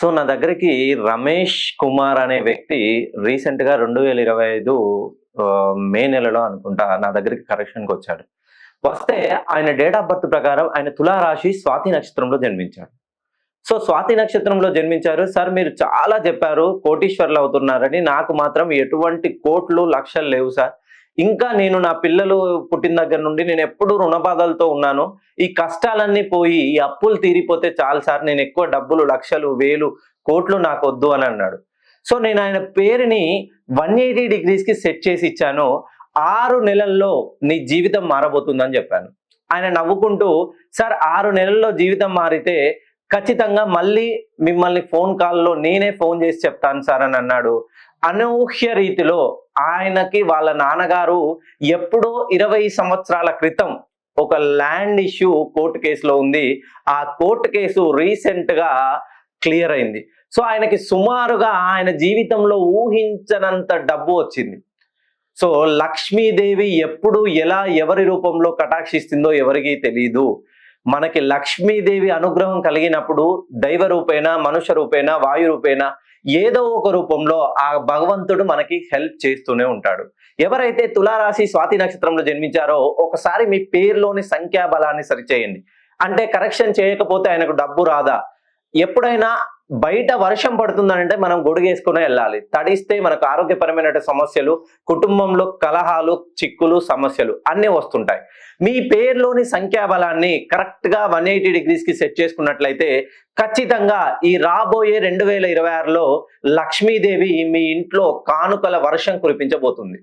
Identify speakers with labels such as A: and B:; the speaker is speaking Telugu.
A: సో నా దగ్గరికి రమేష్ కుమార్ అనే వ్యక్తి రీసెంట్గా రెండు వేల ఇరవై ఐదు మే నెలలో అనుకుంటా నా దగ్గరికి కరెక్షన్కి వచ్చాడు. వస్తే ఆయన డేట్ ఆఫ్ బర్త్ ప్రకారం ఆయన తులారాశి స్వాతి నక్షత్రంలో జన్మించాడు. సో స్వాతి నక్షత్రంలో జన్మించారు. సార్ మీరు చాలా చెప్పారు కోటీశ్వర్లు అవుతున్నారని. నాకు మాత్రం ఎటువంటి కోట్లు లక్షలు లేవు సార్. ఇంకా నేను నా పిల్లలు పుట్టిన దగ్గర నుండి నేను ఎప్పుడు రుణబాధలతో ఉన్నాను. ఈ కష్టాలన్నీ పోయి ఈ అప్పులు తీరిపోతే చాలు సార్ నేను ఎక్కువ డబ్బులు లక్షలు వేలు కోట్లు నాకు వద్దు అని అన్నాడు. సో నేను ఆయన పేరుని వన్ ఎయిటీ డిగ్రీస్కి సెట్ చేసి ఇచ్చాను. ఆరు నెలల్లో నీ జీవితం మారబోతుందని చెప్పాను. ఆయన నవ్వుకుంటూ సార్ ఆరు నెలల్లో జీవితం మారితే ఖచ్చితంగా మళ్ళీ మిమ్మల్ని ఫోన్ కాల్లో నేనే ఫోన్ చేసి చెప్తాను సార్ అని అన్నాడు. అనూహ్య రీతిలో ఆయనకి వాళ్ళ నాన్నగారు ఎప్పుడో ఇరవై సంవత్సరాల క్రితం ఒక ల్యాండ్ ఇష్యూ కోర్టు కేసులో ఉంది. ఆ కోర్టు కేసు రీసెంట్గా క్లియర్ అయింది. సో ఆయనకి సుమారుగా ఆయన జీవితంలో ఊహించనంత డబ్బు వచ్చింది. సో లక్ష్మీదేవి ఎప్పుడు ఎలా ఎవరి రూపంలో కటాక్షిస్తుందో ఎవరికీ తెలియదు మనకి లక్ష్మీదేవి అనుగ్రహం కలిగినప్పుడు దైవ రూపేణ మనుష్య రూపేణ వాయు రూపేణ ఏదో ఒక రూపంలో ఆ భగవంతుడు మనకి హెల్ప్ చేస్తూనే ఉంటాడు. ఎవరైతే తులారాశి స్వాతి నక్షత్రంలో జన్మించారో ఒకసారి మీ పేరులోని సంఖ్యాబలాన్ని సరిచేయండి. అంటే కరెక్షన్ చేయకపోతే ఆయనకు డబ్బు రాదా? ఎప్పుడైనా బయట వర్షం పడుతుందంటే మనం గొడుగేసుకునే వెళ్ళాలి. తడిస్తే మనకు ఆరోగ్యపరమైన సమస్యలు కుటుంబంలో కలహాలు చిక్కులు సమస్యలు అన్నీ వస్తుంటాయి. మీ పేరులోని సంఖ్యాబలాన్ని కరెక్ట్గా వన్ ఎయిటీ డిగ్రీస్కి సెట్ చేసుకున్నట్లయితే ఖచ్చితంగా ఈ రాబోయే రెండు వేల ఇరవై ఆరులో లక్ష్మీదేవి మీ ఇంట్లో కానుకల వర్షం కురిపించబోతుంది.